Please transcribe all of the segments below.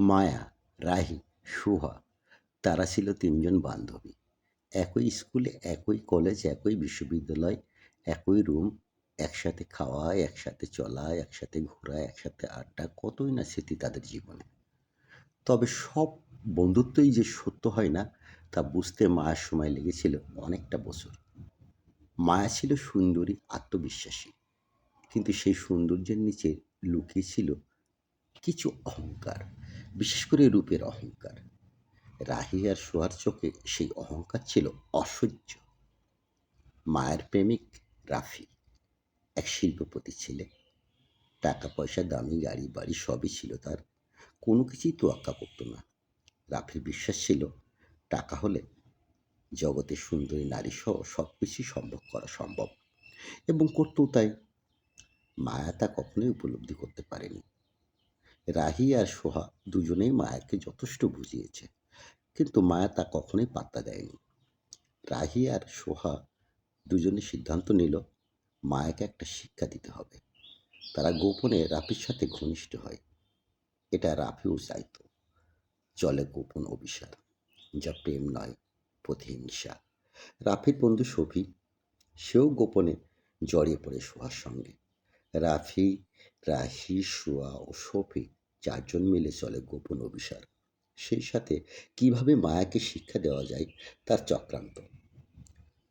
মায়া, রাহি, সুহা, তারা ছিল তিনজন বান্ধবী। একই স্কুলে, একই কলেজ, একই বিশ্ববিদ্যালয়, একই রুম, একসাথে খাওয়া, একসাথে চলা, একসাথে ঘোরা, একসাথে আড্ডা, কতই না স্মৃতি তাদের জীবনে। তবে সব বন্ধুত্বই যে সত্য হয় না, তা বুঝতে মায়ের সময় লেগেছিল অনেকটা বছর। মায়া ছিল সুন্দরী, আত্মবিশ্বাসী। কিন্তু সেই সৌন্দর্যের নিচে লুকিয়ে ছিল কিছু অহংকার। বিশেষ করে রূপের অহংকার। রাহি আর সোহার চোখে সেই অহংকার ছিল অসহ্য। মায়ের প্রেমিক রাফি, এক শিল্পপতি ছেলে। টাকা পয়সা দামি গাড়ি, বাড়ি সবই ছিল তার। কোনো কিছুই তোয়াক্কা করতো না। রাফির বিশ্বাস ছিল, টাকা হলে জগতে সুন্দরী নারী সহ সব কিছুই সম্ভব করা সম্ভব। এবং করতেও তাই। মায়া তা কখনোই উপলব্ধি করতে পারেনি। রাহি আর সোহা দুজনেই মায়াকে যথেষ্ট বুঝিয়েছে, কিন্তু মায়া তা কখনোই পাত্তা দেয়নি। রাহি আর সোহা দুজনে সিদ্ধান্ত নিল, মায়াকে একটা শিক্ষা দিতে হবে। তারা গোপনে রাফির সাথে ঘনিষ্ঠ হয়। এটা রাফিও চাইত চলে গোপন অভিসার, যা প্রেম নয়, প্রতিহিংসা। রাফির বন্ধু শফি, সেও গোপনে জড়িয়ে পড়ে সোহার সঙ্গে। রাফি, রাহি সোয়া ও শফি চারজন মিলে চলে গোপন অভিসার। সেই সাথে কীভাবে মায়াকে শিক্ষা দেওয়া যায় তার চক্রান্ত।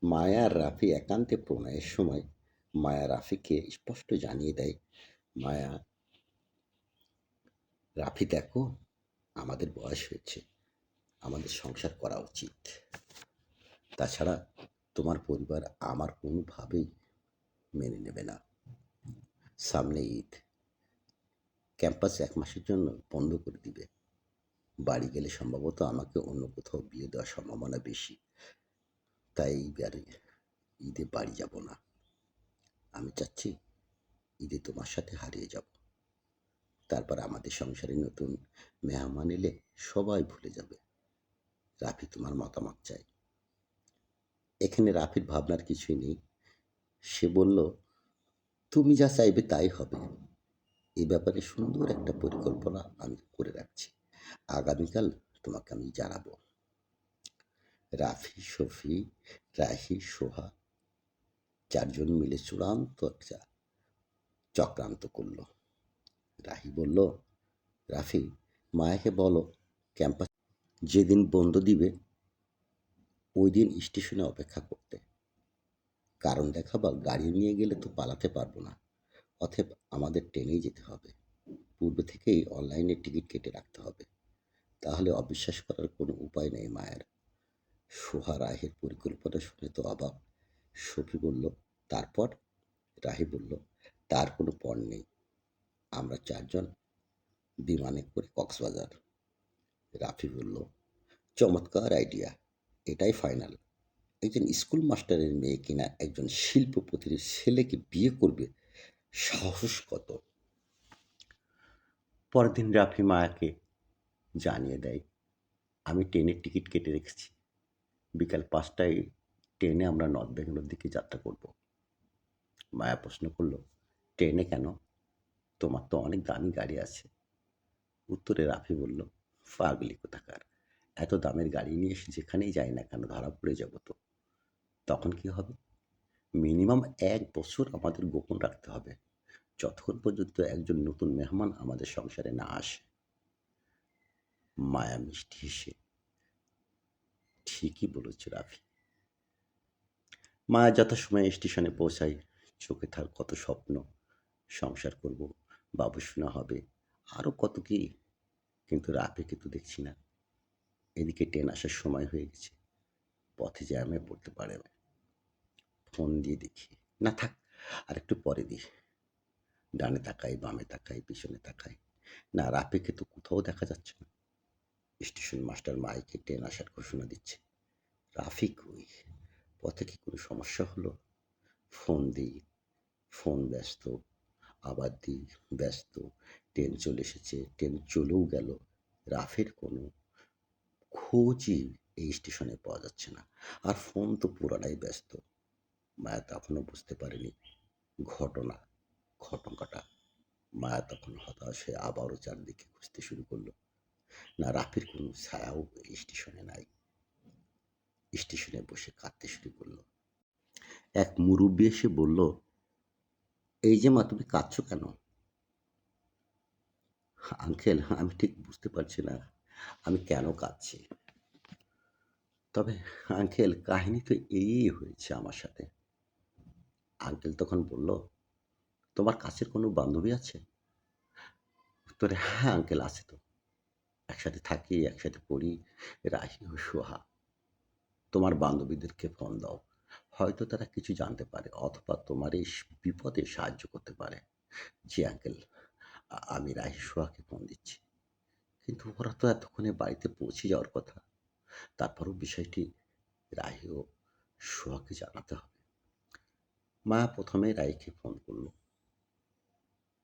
মায়া আর রাফি একান্তে প্রণয়ের সময় মায়া রাফিকে স্পষ্ট জানিয়ে দেয়, মায়া, রাফি দেখো, আমাদের বয়স হয়েছে, আমাদের সংসার করা উচিত। তাছাড়া তোমার পরিবার আমার কোনোভাবেই মেনে নেবে না। সামনে ঈদ ক্যাম্পাস এক মাসের জন্য বন্ধ করে দিবে। বাড়ি গেলে সম্ভবত আমাকে অন্য কোথাও বিয়ে দেওয়ার সম্ভাবনা বেশি। তাই এইবারে ঈদে বাড়ি যাব না। আমি চাচ্ছি ঈদে তোমার সাথে হারিয়ে যাব। তারপর আমাদের সংসারে নতুন মেহমান এলে সবাই ভুলে যাবে। রাফি তোমার মতামত চাই। এখানে রাফির ভাবনার কিছুই নেই। সে বলল, তুমি যা চাইবে তাই হবে। এই ব্যাপারে সুন্দর একটা পরিকল্পনা আমি করে রাখছি। আগামীকাল তোমাকে আমি জানাব। রাফি, শফি, রাহি, সোহা চারজন মিলে চূড়ান্ত একটা চক্রান্ত করল। রাহি বলল, রাফি, মায়াকে বলো, ক্যাম্পাস যেদিন বন্ধ দিবে ওই দিন স্টেশনে অপেক্ষা করতে। কারণ দেখাবা, গাড়ি নিয়ে গেলে তো পালাতে পারব না। অতএব আমাদের ট্রেনেই যেতে হবে। পূর্বে থেকেই অনলাইনে টিকিট কেটে রাখতে হবে। তাহলে অবিশ্বাস করার কোনো উপায় নেই মায়ের। সোহা রাহের পরিকল্পনা শুনে তো অবাক। সফি বলল, তারপর? রাহি বলল, তার কোনো পণ নেই। আমরা চারজন বিমানে করে কক্সবাজার। রাফি বলল, চমৎকার আইডিয়া এটাই ফাইনাল একজন স্কুল মাস্টারের মেয়ে কিনা একজন শিল্পপতির ছেলেকে বিয়ে করবে সাহস কত? পরের দিন রাফি মায়াকে জানিয়ে দেয়, আমি ট্রেনের টিকিট কেটে রেখেছি। বিকাল পাঁচটায় ট্রেনে আমরা নর্থ বেঙ্গলোর দিকে যাত্রা করব। মায়া প্রশ্ন করল, ট্রেনে কেন? তোমার তো অনেক দামি গাড়ি আছে। উত্তরে রাফি বলল, পাগলি কোথাকার। এত দামের গাড়ি নিয়ে এসে যেখানেই যাই না কেন, ধরা পড়ে যাব তো। তখন কি হবে? মিনিমাম এক বছর আমাদের গোপন রাখতে হবে। যতক্ষণ পর্যন্ত একজন নতুন মেহমান আমাদের সংসারে না আসে। মায়া মিষ্টি হেসে, ঠিকই বলেছে রাফি। মায়া যথাসময়ে স্টেশনে পৌঁছায়, চোখে থাক কত স্বপ্ন, সংসার করব, বাবু শোনা হবে আরও কত কি, কিন্তু রাফিকে তো দেখছি না। এদিকে ট্রেন আসার সময় হয়ে গেছে, পথে জ্যামে পড়তে পারে ফোন দিয়ে দেখি। না, থাক, আর একটু পরে দিই। ডানে তাকাই, বামে তাকাই, পিছনে তাকাই। না, রাফিকে তো কোথাও দেখা যাচ্ছে না। স্টেশন মাস্টার মাইকে ট্রেন আসার ঘোষণা দিচ্ছে। রাফিক ওই পথে কি কোনো সমস্যা হলো? ফোন দিই, ফোন ব্যস্ত, আবার দিই, ব্যস্ত। ট্রেন চলে এসেছে, ট্রেন চলেও গেল। রাফের কোনো খোঁজই এই স্টেশনে পাওয়া যাচ্ছে না। আর ফোন তো পুরাটাই ব্যস্ত। মায়া তখনও বুঝতে পারেনি ঘটনা, ঘটনাটা। মায়া তখন হতাশ হয়ে আবারও চারদিকে খুঁজতে শুরু করল। না, রাফির কোনো ছায়াও স্টেশনে নাই। স্টেশনে বসে কাঁদতে শুরু করল। এক মুরব্বী এসে বলল, এই যে মা, তুমি কাঁদছো কেন? আঙ্কেল, আমি ঠিক বুঝতে পারছি না, আমি কেন কাঁদছি? তবে, আঙ্কেল, কাহিনী তো এই হয়েছে আমার সাথে। আঙ্কেল তখন বলল, তোমার কাছের কোনো বান্ধবী আছে? উত্তরে হ্যাঁ আঙ্কেল আছে তো। একসাথে থাকি, একসাথে পড়ি, রাহি ও সোহা। তোমার বান্ধবীদেরকে ফোন দাও। হয়তো তারা কিছু জানতে পারে, অথবা তোমার এই বিপদে সাহায্য করতে পারে। জি, আঙ্কেল, আমি রাহি সোহাকে ফোন দিচ্ছি। কিন্তু ওরা তো এতক্ষণে বাড়িতে পৌঁছে যাওয়ার কথা। তারপরও বিষয়টি রাহি ও সোহাকে জানাতে হবে। মায়া প্রথমে রাহিকে ফোন করল।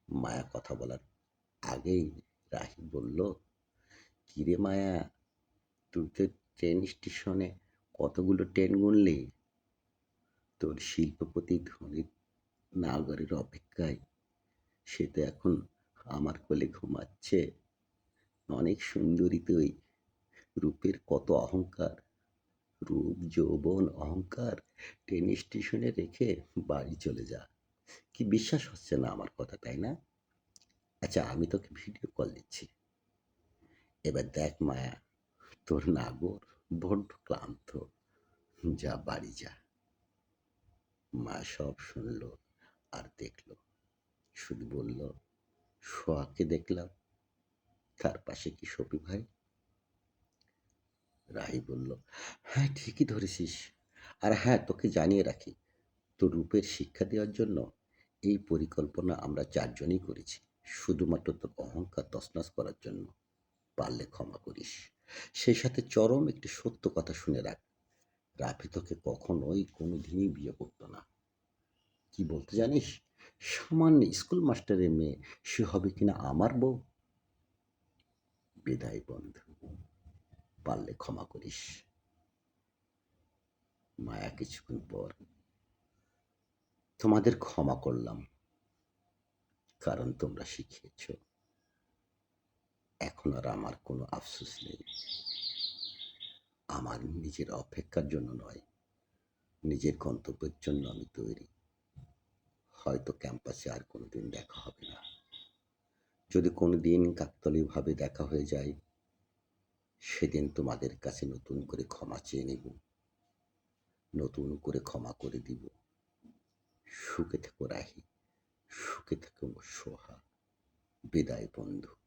মায়া কথা বলার আগেই রাহি বলল, কিরে মায়া, তুই তো ট্রেন স্টেশনে কতগুলো ট্রেন গুনলি? তোর শিল্পপতি ধনীর নাগরের অপেক্ষায়। সে তো এখন আমার কোলে ঘুমাচ্ছে। অনেক সুন্দরী তুই। রূপের কত অহংকার। রূপ, যৌবন, অহংকার ট্রেন স্টেশনে রেখে বাড়ি চলে যা। কি বিশ্বাস হচ্ছে না আমার কথা, তাই না? আচ্ছা আমি তোকে ভিডিও কল দিচ্ছি। এবার দেখ মায়া, তোর নাগর বড্ড ক্লান্ত। যা, বাড়ি যা। মা সব শুনল আর দেখল। শুধু বলল, শোয়াকে দেখলাম। তার পাশে কি সপি ভাই? রাহি বলল হ্যাঁ ঠিকই ধরেছিস। আর হ্যাঁ তোকে জানিয়ে রাখি, তোর রূপের শিক্ষা দেওয়ার জন্য এই পরিকল্পনা আমরা চারজনই করেছি, শুধুমাত্র তোর অহংকার তসনস করার জন্য। পারলে ক্ষমা করিস। সেই সাথে চরম একটি সত্য কথা শুনে রাখ, রাফি তোকে কখনোই কোনো দিনই বিয়ে করতো না। কি বলতে জানিস? সামান্য স্কুল মাস্টারের মেয়ে, সে হবে কিনা আমার বউ? বিদায়, বন্ধু। পারলে ক্ষমা করিস। মায়া কিছুক্ষণ পর তোমাদের ক্ষমা করলাম, কারণ তোমরা শিখিয়েছ, এখন আর আমার কোনো আফসোস নেই। আমার নিজের অপেক্ষার জন্য নয়, নিজের গন্তব্যের জন্য আমি তৈরি। হয়তো ক্যাম্পাসে আর কোনোদিন দেখা হবে না। যদি কোনো দিন কাকতলীয়ভাবে দেখা হয়ে যায় সেদিন তোমাদের কাছে নতুন করে ক্ষমা চেয়ে নেব। নতুন করে ক্ষমা করে দিব। সুখে থেকো রাহি, সুখে থেকো সোহা। বিদায় বন্ধু।